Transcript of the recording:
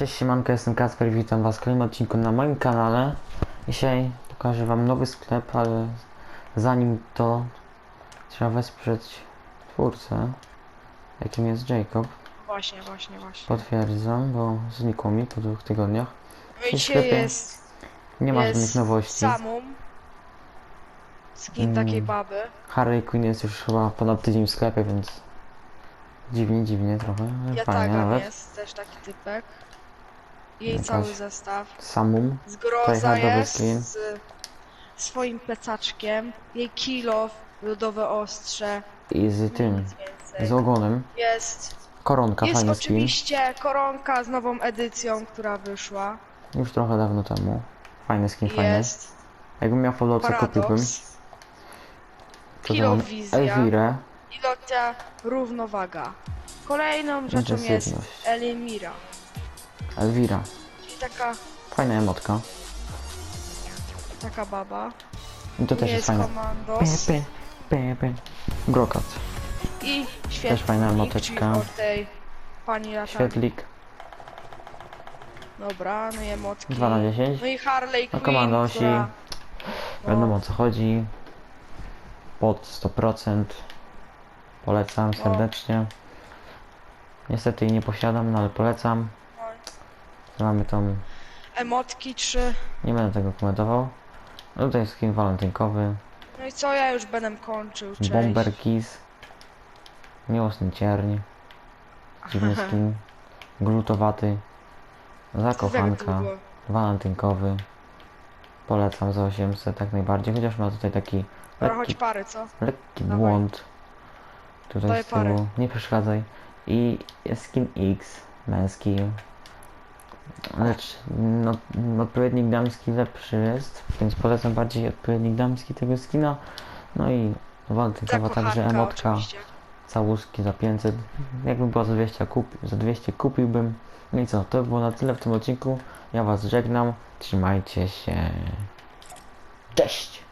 Cześć siemanko, jestem Kasper i witam was w kolejnym odcinku na moim kanale. Dzisiaj pokażę wam nowy sklep, ale zanim to trzeba wesprzeć twórcę, jakim jest Jacob. Właśnie, właśnie, właśnie. Potwierdzam, bo znikło mi po dwóch tygodniach. No w dzisiaj sklepie jest, Nie ma jest żadnych nowości. Samum. Skin Mm. takiej baby. Harley Quinn jest już chyba ponad tydzień w sklepie, więc dziwnie, dziwnie trochę, ale Ja fajnie tagam nawet. jest też taki typek. Jej cały zestaw. Samum, Zgroza jest z swoim plecaczkiem. Jej kilof, lodowe ostrze. i z tym, z ogonem. Jest, Koronka, jest fajny skin. oczywiście koronka z nową edycją, która wyszła. Już trochę dawno temu. Fajny skin, fajny. Jest Jakbym miał followca, kupiłbym. Kilowizja. Elvirę. I lotia równowaga. Kolejną rzeczą jest. Elimira. Elvira. Czyli taka, Fajna emotka. taka baba. I to też Nie jest fajne. komandos. Pe, pe, pe. Brokat. I świetlik, Też fajna emoteczka. czyli od tej pani lata. Świetlik. Dobra, no i emotki. 2 na 10. No i Harley No Quinn, komandosi. która... Wiadomo o co chodzi. Pod 100%. Polecam serdecznie. Niestety jej nie posiadam, no ale polecam. Mamy tą... emotki trzy. Nie będę tego komentował. No tutaj jest skin walentynkowy. No i co, ja już będę kończył, cześć. Bomber Kiss. Miłosny cierń. Dziwny skin. Glutowaty. Zakochanka. Walentynkowy. Polecam za 800 jak najbardziej. Chociaż ma tutaj taki lekki, pary, co? lekki Dawaj. błąd. Tutaj Daj z tyłu. Nie przeszkadzaj. I jest skin X. Męski. Lecz no, odpowiednik damski lepszy jest, więc polecam bardziej odpowiednik damski tego skina. No i walentynkowa także Zakochanka emotka. oczywiście. całuski za 500. Jakby była za 200, kup, za 200 kupiłbym. No i co, to było na tyle w tym odcinku. Ja Was żegnam. Trzymajcie się. Cześć!